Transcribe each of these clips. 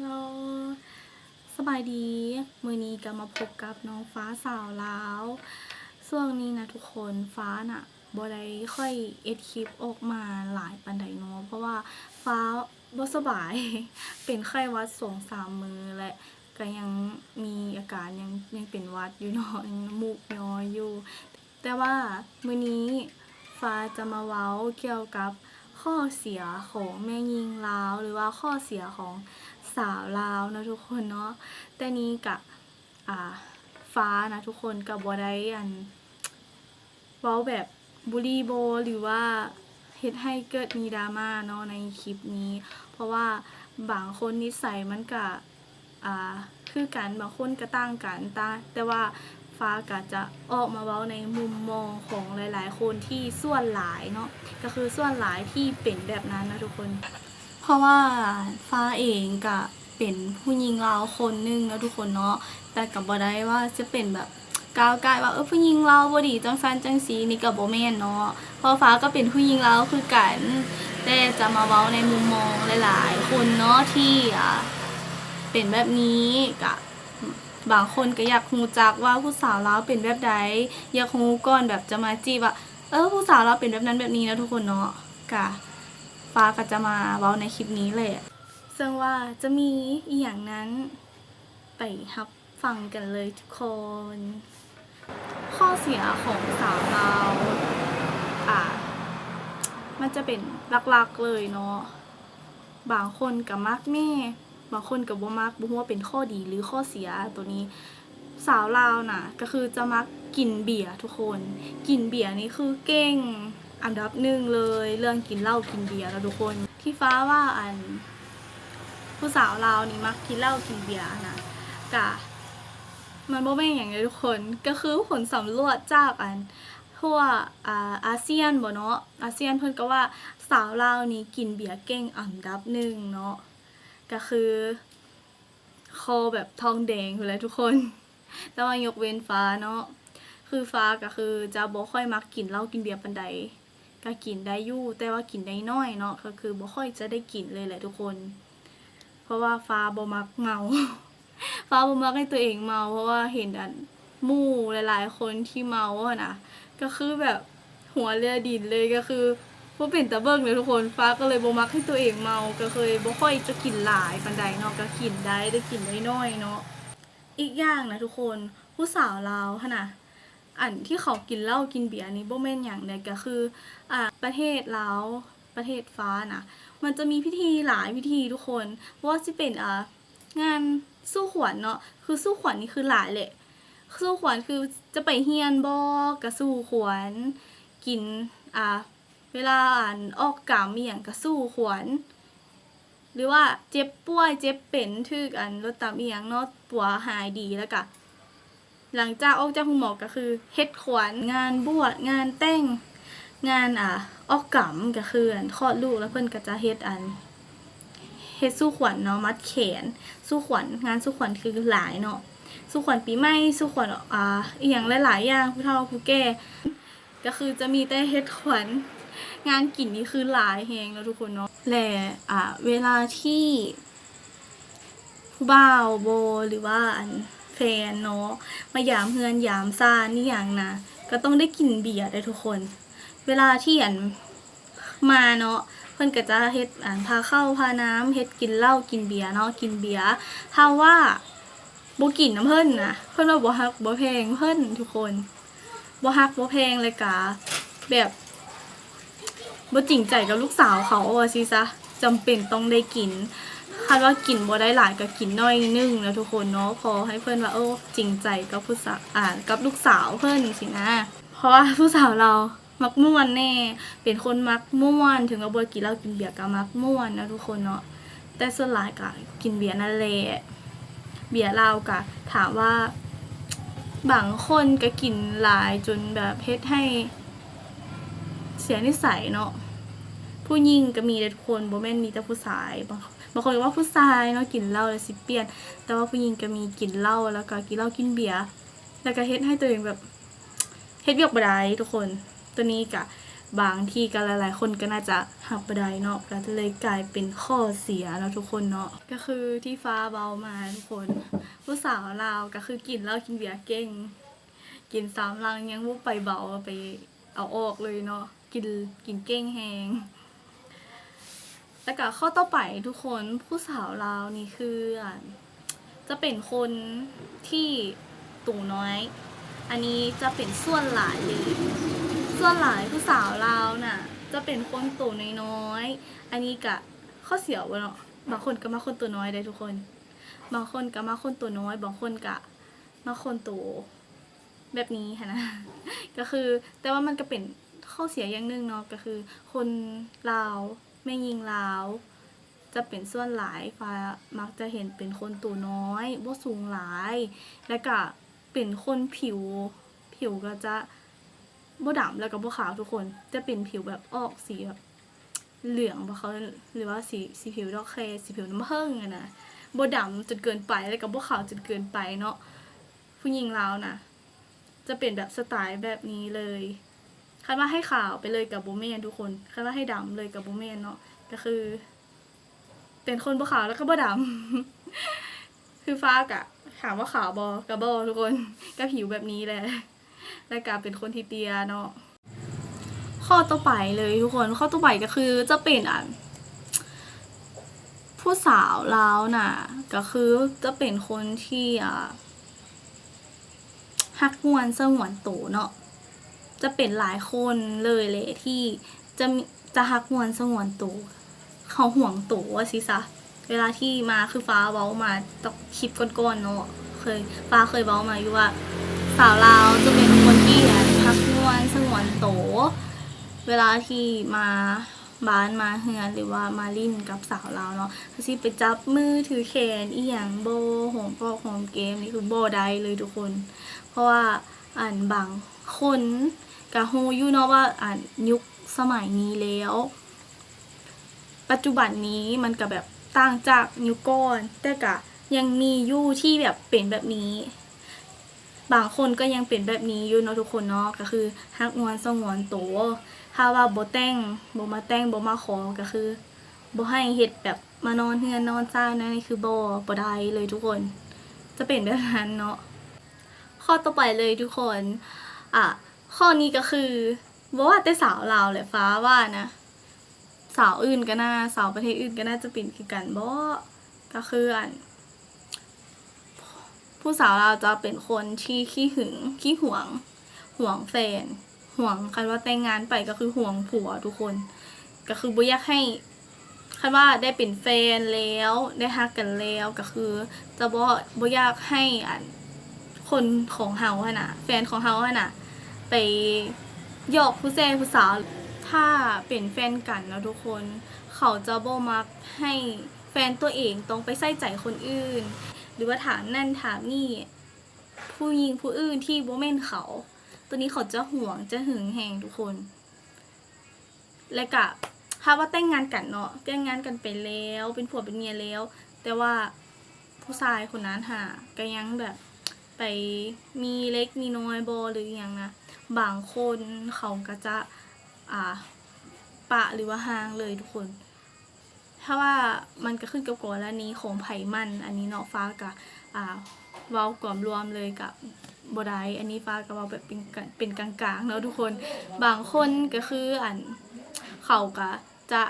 ฮัลโหลสบายดี มือนี้ก็มาพบกับน้องฟ้าสาวแลาวช่วงนี้นะทุกคนฟ้าน่ะบ่ได้ค่อยเอ็ดคลิปออกมาหลายปันไดเนาะเพราะว่าฟ้าบ่สบาย เป็นไข้หวัดสองสามมือและก็ยังมีอาการยังยังเป็นวัดอยู่เนาะยังมูกย้อยอยู่ แต่ว่ามื้อนี้ฟ้าจะมาเว้าเกี่ยวกับ ข้อเสียของแม่ยิงลาว หรือว่าข้อเสียของสาวลาวนะทุกคนเนาะแต่นี้กะอ่าฟ้านะทุกคนกับบ่ได้อันเว้าแบบบุรีโบหรือว่าเฮ็ดให้เกิดมีดราม่าเนาะในคลิปนี้ เพราะว่าบางคนนิสัยมันก็อ่าคือกันบางคนก็ต่างกันตาแต่ว่า ฟ้าก็จะออกมาเว้าในมุมมองของหลายๆ คนที่ส่วนหลายเนาะก็คือส่วนหลายที่เป็นแบบนั้นนะทุกคน เพราะว่าฟ้าเองก็เป็นผู้หญิงลาวคนหนึงนะทุกคนเนาะแต่กับบ่ได้ว่าจะเป็นแบบก้าวไกลว่าเออผู้หญิงเลาบ่ดีจังซันจังสีนี่ก็บ่แมนเนาะเพราะฟ้าก็เป็นผู้หญิงเลาคือกันแต่จะมาเว้าในมุมมองหลาย ๆ คนเนาะที่อะเป็นแบบนี้ก็บ บางคนก็อยากฮู้จักว่าผู้สาวลาวเป็นแบบใดอยากฮู้ก่อนแบบจะมาจีบว่าเออผู้สาวลาวเป็นแบบนั้นแบบนี้นะทุกคนเนาะก็ฟ้าก็จะมาเว้าในคลิปนี้เลยซึ่งว่าจะมีอีอย่างนั้นไปรับฟังกันเลยทุกคน ข้อเสียของสาวเราวอะมันจะเป็นหลักๆเลยเนาะบางคนกับมักแม่ บางคนกับบ่มักบ่ฮู้ว่าเป็นข้อดีหรือข้อเสียตัวนี้สาวลาวน่ะ ก็คือจะมักกินเบียร์ทุกคนกินเบียร์นี่คือเก่งอันดับหนึ่งเลย เรื่องกินเหล้ากินเบียร์แล้วทุกคน ที่ฟ้าว่าอัน ผู้สาวลาวนี่มักกินเหล้ากินเบียร์นะกะมันบ่แม่นอย่างเลยทุกคนก็คือผลสำรวจจากอันทั่วอาอาเซียนบ่เนาะอาเซียนเพิ่นก็ว่าสาวลาวนี่กินเบียร์เก่งอันดับหนึ่งเนาะ ก็คือ คอแบบทองแดงอยู่แล้วทุกคน แต่ว่ายกเว้นฟ้าเนาะคือฟ้าก็คือจะบ่ค่อยมักกินเหล้ากินเบียร์ปานใดก็กินได้ยู่แต่ว่ากินได้น้อยเนาะก็คือบ่ค่อยจะได้กินเลยแหละทุกคน เพราะว่าฟ้าบ่มักเมา ฟ้าบ่มักให้ตัวเองเมา เพราะว่าเห็นอันมู่หลาย ๆ คนที่เมาอะนะก็คือแบบหัวเรือดินเลยก็คือ บ่เป็นตาเบิ่งเลยทุกคนฟ้าก็เลยบ่มักให้ตัวเองเมาก็เคยบ่ค่อยจะกินหลายปานใดเนาะก็กินได้ได้กินได้น้อยเนาะอีกอย่างนะทุกคนผู้สาวลาวหั่นน่ะอันที่เขากินเหล้ากินเบียร์นี่บ่แม่นหยังใดก็คืออ่าประเทศลาวประเทศฟ้านะมันจะมีพิธีหลายพิธีทุกคนว่าสิเป็นอ่างานสู้ขวัญเนาะคือสู้ขวัญนี่คือหลายแหละสู้ขวัญคือจะไปเฮียนบ่ก็สู้ขวัญกินอ่า เวลาอ่านออกกามอีหยังก็สู้ขวัญหรือว่าเจ็บป่วยเจ็บเป็นทึกอันรถตามอีหยังเนาะปัวหายดีแล้วก็หลังจากออกจากคุณหมอก็คือเฮ็ดขวัญงานบวชงานแต่งงานอะออกกำก็คืออันคลอดลูกแล้วเพิ่นก็จะเฮ็ดอันเฮ็ดสู้ขวัญเนาะมัดแขน สู้ขวัญงานสู้ขวัญคือหลายเนาะสู้ขวัญปีใหม่สู้ขวัญอ่าอีหยังหลายๆอย่างผู้เฒ่าผู้แก่ก็คือจะมีแต่เฮ็ดขวัญ งานกลิ่นนี่คือหลายแฮงแล้วทุกคนเนาะและอ่าเวลาที่ผู้บ่าวโบหรือว่าอันแฟนเนาะมายามเฮือนยามซ่านนี่อย่างนะก็ต้องได้กลิ่นเบียร์ได้ทุกคน เวลาที่อันมาเนาะเพิ่อนก็จะเฮ็ดอันพาเข้าพาน้ำเฮ็ดกินเหล้ากินเบียร์เนาะกินเบียร์ถ้าว่าบ่กินน้ำเพิ่นนะเพิ่นว่าบ่ฮักบ่แพงเพิ่นทุกคนบ่ฮักบ่แพงเลยกะแบบ บ่จริงใจกับลูกสาวเขาว่าซิซะจำเป็นต้องได้กินคาดว่ากินบ่ได้หลายก็กินน้อยนึงนะทุกคนเนาะขอให้เพิ่อนว่าโอ้จริงใจกับผู้สาวอ่ากับลูกสาวเพิ่อนสินะ เพราะว่าผู้สาวเรามักม่วนแน่ เป็นคนมักม่วน ถึงกับบ่กินเหล้ากินเบียร์ก็มักม่วนนะทุกคนเนาะแต่ส่วนหลายก็กินเบียร์นั่นแหละเบียร์เหล้าก็ถามว่าบางคนก็กินหลายจนแบบเฮ็ดให้ สียนิสัยเนาะผู้หญิงก็มีแต่ทุกคนบแม่นมีแต่ผู้ชายบางบางคนก็ว่าผู้ชายเนาะกินเหล้าแล้วสิเปลี่ยน แต่ว่าผู้หญิงก็มีกินเหล้าแล้วก็กินเหล้ากินเบียร์แล้วก็เฮ็ดให้ตัวเองแบบเฮ็ดเวียกบ่ไดทุกคนตัวนี้ก็บางที่ก็หลาย ๆ คนก็น่าจะหับบ่ไดเนาะก็เลยกลายเป็นข้อเสียแล้วทุกคนเนาะก็คือที่ฟ้าเบามาทุกคน ผู้สาวลาวก็คือกินเหล้ากินเบียร์เก่ง กินสามลังยังวุบไปเบาไปเอาออกเลยเนาะ กินกินเก้งแหงแล้วก็ข้อต่อไปทุกคนผู้สาวลาวนี่คืออะจะเป็นคนที่ตู่น้อย อันนี้จะเป็นส่วนหลายเลยส่วนหลายผู้สาวลาวน่ะ จะเป็นคนตู่น้อยๆอันนี้กะข้อเสียวะเนาะบางคนก็มาคนตัวน้อยได้ทุกคน บางคนก็มาคนตัวน้อย บางคนกะมาคนตัวแบบนี้ค่ะนะ ก็คือแต่ว่ามันก็เป็น ข้อเสียอย่างหนึ่งเนาะก็คือ คนลาวแม่ยิงลาว จะเป็นส่วนหลายฟ้ามักจะเห็นเป็นคนตัวน้อยบ่สูงหลาย แล้วก็เป็นคนผิว ผิวก็จะบ่ดำแล้วก็บ่ขาวทุกคน จะเป็นผิวแบบออกสีแบบเหลืองบ่เขาหรือว่าสีสีผิวดอกแคสีผิวน้ำผึ้งอะนะบ่ดำจนเกินไปแล้วก็บ่ขาวจนเกินไปเนาะผู้หญิงลาวนะจะเป็นแบบสไตล์แบบนี้เลย คันว่าให้ขาวไปเลยกับโบแมนทุกคนคันว่าให้ดำเลยกับโบแมนเนาะก็คือ เป็นคนบ่ขาวแล้วก็บ่ดำคือฟ้ากะถามว่าขาวบอกระบอทุกคนก็ผิวแบบนี้แหละแล้วก็เป็นคนที่เตียเนาะข้อต่อไปเลยทุกคนข้อต่อไปก็คือจะเป็นอะผู้สาวลาวน่ะ ก็คือจะเป็นคนที่อะฮักงวนสงวนโตเนาะ จะเป็นหลายคนเลยแหละที่จะจะฮักงวนสงวนโตเขาห่วงโตว่าสิซะเวลาที่มาคือฟ้าเว้ามาตอกคลิปก่อนๆเนาะเคยฟ้าเคยเว้ามาอยู่ว่าสาวลาวจะเป็นคนที่ฮักนวลสงวนโตเวลาที่มาบ้านมาเฮือนหรือว่ามาลิ่นกับสาวลาเนาะถ้าสิไปจับมือถือแขนอีหยังโบโหมปอกโหมเกมนี่คือโบได้เลยทุกคน เพราะว่าอ่านบางคน กะฮูอยู่เนาะว่าอ่านยุคสมัยนี้แล้ว ปัจจุบันนี้มันก็แบบต่างจากยุคก่อนแต่ก็ยังมีอยู่ที่แบบเป็นแบบนี้ บางคนก็ยังเป็นแบบนี้อยู่เนาะทุกคนเนาะก็คือฮักงวนสงวนโตวถ้าว่าโบแต่งบ่มาแต่งบ่มาขอก็คือโบให้เฮ็ดแบบมานอนเฮือนนอนซ่านนั่นนี่คือโบ่บ่ได้เลยทุกคน จะเป็นแบบนั้นเนาะข้อต่อไปเลยทุกคนอะ ข้อนี้ก็คือบ่ว่าแต่สาวลาวแหละฟ้าว่านะ สาวอื่นก็น่าสาวประเทศอื่นก็น่าจะเป็นคือกันบ่ก็คืออัน ผู้สาวเราวจะเป็นคนที่ขี้หึงขี้หวงหวงแฟนหวงคันว่าแต่งงานไปก็คือหวงผัวทุกคน ก็คือบ่อยากให้คันว่าได้เป็นแฟนแล้วได้ฮักกันแล้วก็คือ จะบ่บ่อยากให้อันคนของเฮาอะน่ะแฟนของเฮาอะน่ะ ไปหยอกผู้แซ่ผู้สาว ถ้าเป็นแฟนกันแล้วทุกคน เขาจะโบมักให้แฟนตัวเองต้องไปใส่ใจคนอื่น หรือว่าถามนั่นถามนี่ ผู้หญิงผู้อื่นที่โบ่แม่นเขา ตัวนี้เขาจะห่วงจะหึงแหงทุกคน และกะถ้าว่าแต่งงานกันเนาะแต่งงานกันไปแล้ว เป็นผัวเป็นเมียแล้ว แต่ว่าผู้ชายคนนั้นหาก็ยังแบบ ไปมีเล็กมีน้อยบอหรืออย่างนะบางคนเขาก็จะอ่าปะหรือว่าหางเลยทุกคน ถ้าว่ามันก็ขึ้นกับกรณีของไผ่มัน อันนี้เนาะฟ้ากับอ่าเว้ากลอมรวมเลยกับบไดอันนี้ฟ้าก็เว้าแบบเป็นเป็นกลางๆเนาะทุกคน บางคนก็คืออันเขาก็จะ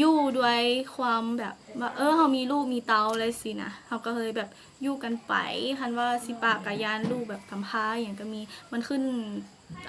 ยู่ด้วยความแบบว่าเออเขามีลูกมีเตาอะไรสินะเขาก็เลยแบบอยู่กันไปคันว่าสิปากกะยานลูกแบบกำพร้าอย่างก็มีมันขึ้น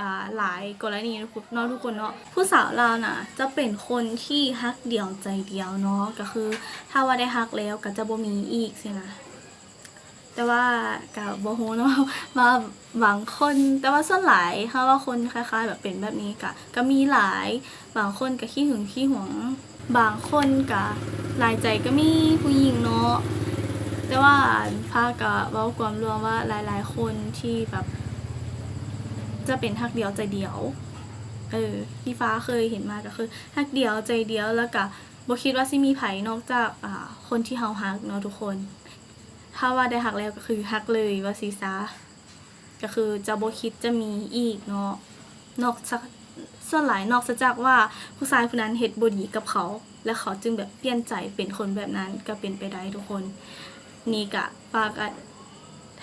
อ่าหลายกรณีนะทุกเนาะทุกคนเนาะผู้สาวเราน่ะ จะเป็นคนที่ฮักเดียวใจเดียวเนาะก็คือ ถ้าว่าได้ฮักแล้วก็จะบ่มีอีกสินะแต่ว่ากับบ่ฮู้เนาะว่าบางคนแต่ว่าส่วนหลายถ้าว่าคนคล้ายๆ แบบเป็นแบบนี้ก็ก็มีหลายบางคนก็ขี้หึงขี้หวง บางคนก็หลายใจก็มีผู้หญิงเนาะแต่ว่าพาก็เว้าความรวมว่าหลายๆ คนที่แบบจะเป็นฮักเดียวใจเดียว เออที่ฟ้าเคยเห็นมาก็คือฮักเดียวใจเดียวแล้วก็บ่คิดว่าสิมีไผนอกจากอ่าคนที่เฮาฮักเนาะทุกคน ถ้าว่าได้ฮักแล้วก็คือฮักเลยว่าซีซาก็คือจะบ่คิดจะมีอีกเนาะนอกจาก ส่วนหลายนอกจากว่าผู้ชายคนนั้นเฮ็ดบ่ดีกับเขา และเขาจึงแบบเปลี่ยนใจเป็นคนแบบนั้นก็เป็นไปได้ทุกคน นี่กะปากะ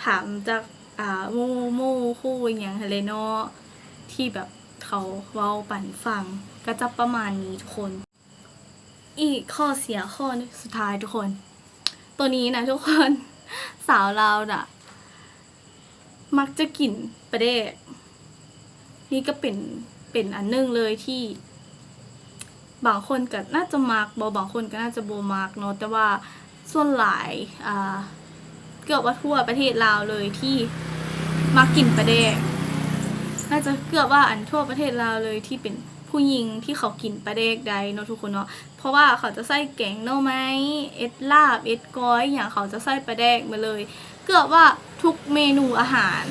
ถามจากอ่ามู่มู่คู่อย่างหั้นเลเนาะที่แบบเขาเว้าปั่นฟังก็จะประมาณนี้ทุกคน อีกข้อเสียข้อสุดท้ายทุกคน ตัวนี้นะทุกคนสาวเราวน่ะ มักจะกลิ่นประเดกนี่ก็เป็น เป็นอันหนึงเลยที่ บางคนก็น่าจะมักบอบางคนก็น่าจะโบมักเนาะแต่ว่าส่วนหลายอ่าเกือบว่าทั่วประเทศลาวเลยที่มักกินประเดกน่าจะเกือบว่าอันทั่วประเทศลาวเลยที่เป็นผู้หญิงที่เขากินปลาเด็กใดเนาะทุกคนเนาะ เพราะว่าเขาจะใส่แกงหน่อไหมเอ็ดลาบ เอ็ดก้อย อย่างเขาจะใส่ปลาแดกมาเลย เกือบว่าทุกเมนูอาหาร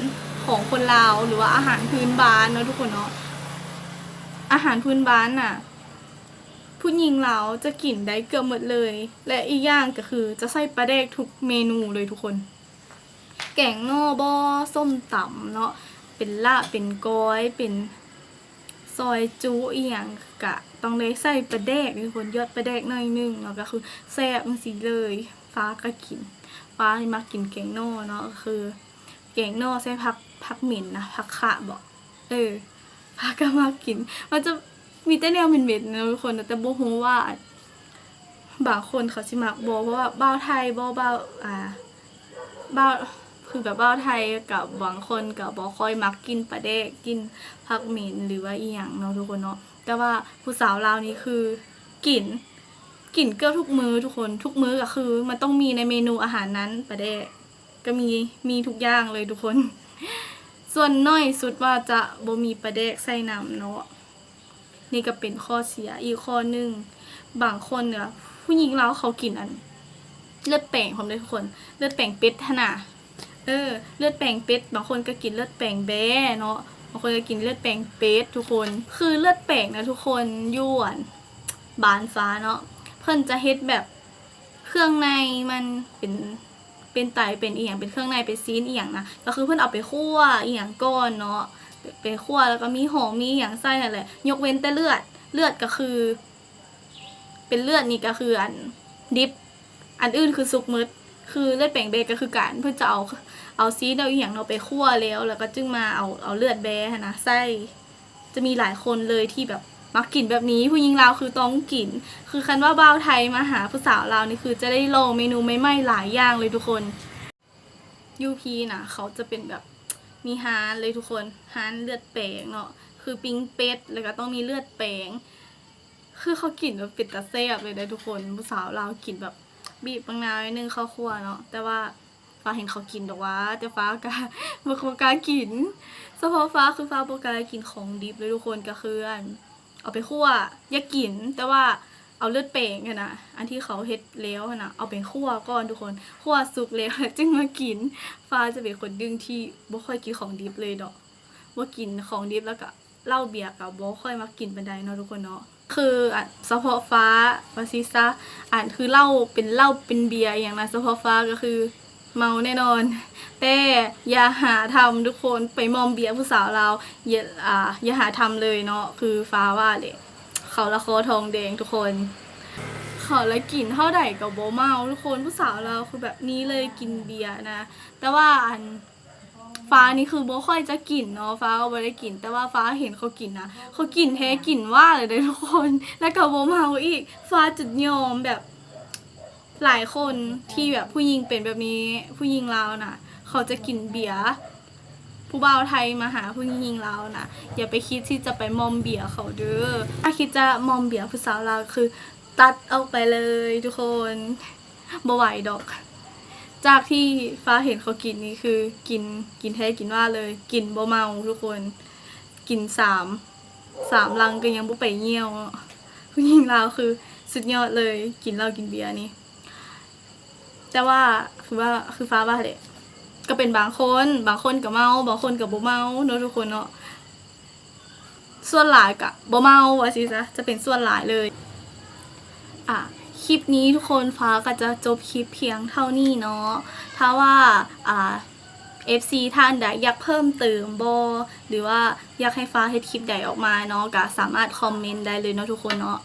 ของคนลาวหรือว่าอาหารพื้นบ้านเนาะทุกคนเนาะ อาหารพื้นบ้านน่ะ ผู้หญิงเราจะกินได้เกือบหมดเลย และอีกอย่างก็คือจะใส่ปลาแดกทุกเมนูเลยทุกคน แกงน่อบอส้มตำเนาะเป็นลาเป็นก้อยเป็นซอยจูอีหยังกะต้องได้ใส่ปลาแดกทุกคนยอดปลาแดกหน่อยนึงแล้วก็คือแซ่บจังซี่เลยฟ้าก็กินฟ้านี่มากินแกงน่อเนาะก็คือแกงน่อใส่ผักผักหมิ่นนะผักขะบอกเออ ฟ้าก็มากิน มันจะมีแต่แนวเหม็นๆนะทุกคนแต่บ่ฮู้ว่าบางคนเขาสิมักบ่เพราะว่าบ้าไทยบ่บ้าอ่าบ้าคือแบบบ้าไทยกับบางคนกับบอค่อยมักกินปลาแดกกินผักหมิ่นหรือว่าอีหยังเนาะทุกคนเนาะแต่ว่าผู้สาวลาวนี่คือกินกินเกือบทุกมื้อทุกคนทุกมื้อก็คือ มันต้องมีในเมนูอาหารนั้นปลาแดกก็มีมีทุกอย่างเลยทุกคน ส่วนน้อยสุดว่าจะบ่มีปลาแดกใส่น้ำเนาะนี่ก็เป็นข้อเสียอีกข้อหนึงบางคนเนี่ยผู้หญิงลาเขากินอัน เลือดแป้งผมเลยทุกคน เลือดแป้งเป็ดทนาเออ เลือดแป้งเป็ดบางคนก็กินเลือดแป้งแบ้เนาะบางคนก็กินเลือดแป้งเป็ดทุกคน คือเลือดแป้งนะทุกคนยวนบานฟ้าเนาะเพิ่นจะเฮ็ดแบบเครื่องในมันเป็น เป็นไตเป็นอีหยังเป็นเครื่องในเป็นซีนอีหยังนะก็คือเพิ่อนเอาไปคั่วอีหยังก่อนเนาะไปคั่วแล้วก็มีหอมมีอีหยังใส่นั่นแหละยกเว้นแต่เลือดเลือดก็คือ เป็นเลือดนี่ก็คืออันดิบ อันอื่นคือซุกมืดคือเลือดแปลงเบก็คือการเพื่อจะเอาเอาซีดเอาอหย่างเราไปคั่วแล้ว แล้วก็จึงมาเอาเอาเลือดแบะนะไส้จะมีหลายคนเลยที่แบบ มักกินแบบนี้ ผู้หญิงลาวคือต้องกิน คือคันว่าบ่าวไทยมาหาผู้สาวลาวนี่คือจะได้ลองเมนูใหม่ๆหลายอย่างเลยทุกคนยูพีนะเขาจะเป็นแบบมีฮานเลยทุกคนฮานเลือดแปลงเนาะคือปิ้งเป็ดแล้วก็ต้องมีเลือดแปลงคือเขากินแบบเป็ดตาแซ่บเลยได้ทุกคนผู้สาวเราวกินแบบบีบบางนาวนิดนึงข้าวคั่วเนาะแต่ว่าฟ้าเห็นเขากินดอกว่าแต่ฟ้ากล้าบ่บ่กากินเฉพาะฟ้าคือฟ้าบ่กากินของดิบเลยทุกคนก็คืออัน เอาไปคั่วยากกิน แต่ว่าเอาเลือดแป้งกันนะอันที่เขาเฮ็ดแล้วนะเอาไปคั่วก่อนทุกคนคั่วสุกแล้วจึงมากิน ฟ้าจะเป็นคนดึงที่บ่ค่อยกินของดิบเลยดอกว่ากินของดิบแล้วก็เหล้าเบียร์กับบ่ค่อยมากินปานใดเนาะทุกคนเนาะคืออะเฉพาะฟ้าวาซิซะอ่านคือเหล้าเป็นเหล้าเป็นเบียร์อย่างนั้นเฉพาะฟ้าก็คือ เมาแน่นอน แต่อย่าหาทำทุกคนไปมอมเบียร์ผู้สาวเราอย่าอ่าอย่าหาทำเลยเนาะคือฟ้าว่าเลยเขาละคอทองแดงทุกคนเขาละกินเท่าใดกับโบเมาทุกคนผู้สาวเราคือแบบนี้เลยกินเบียร์นะ แต่ว่าอันฟ้านี่คือบ่ค่อยจะกินเนาะฟ้าก็บ่ได้กินแต่ว่าฟ้าเห็นเขากินนะเขากินแท้กินว่าเลยเด้อทุกคน แล้วก็บ่เมาอีกฟ้าจุดยอมแบบ หลายคนที่แบบผู้หญิงเป็นแบบนี้ ผู้หญิงลาวน่ะ เขาจะกินเบียร์ผู้บ่าวไทยมาหาผู้หญิงลาวน่ะอย่าไปคิดที่จะไปมอมเบียร์เขาเด้อถ้าคิดจะมอมเบียร์ผู้สาวลาวคือ ตัดออกไปเลยทุกคนบ่ไหวดอก จากที่ฟ้าเห็นเขากินนี่คือกินกินแท้กินว่าเลย กินบ่เมาทุกคน กินสามสามลังก็ยังบ่ไปเยี่ยว ผู้หญิงลาวคือสุดยอดเลย กินเหล้ากินเบียร์นี่ แต่ว่าคือว่าคือฟ้าว่าเลยก็เป็นบางคน บางคนก็เมา บางคนก็บ่เมาเนอะทุกคนเนาะส่วนหลายก็บ่เมาว่าสิซะจะเป็นส่วนหลายเลย อะคลิปนี้ทุกคนฟ้าก็จะจบคลิปเพียงเท่านี้เนาะถ้าว่าอ่า FC ท่านใดอยากเพิ่มเติมบอหรือว่าอยากให้ฟ้าเฮ็ดคลิปใดออกมาเนาะก็สามารถคอมเมนต์ได้เลยเนาะทุกคนเนาะ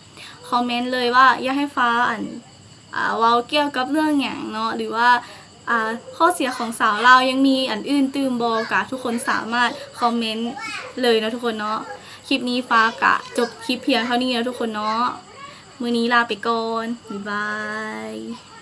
คอมเมนต์เลยว่าอยากให้ฟ้าอันอ่า เว้าเกี่ยวกับเรื่องอยังเนาะหรือว่าข้อเสียของสาวเรายังมีอันอื่นตื่มบอกะทุกคนสามารถคอมเมนต์เลยนะทุกคนเนาะคลิปนี้ฟ้ากะจบคลิปเพียงเท่านี้นะทุกคนเนาะมือนี้ลาไปก่อนบ๊ายบาย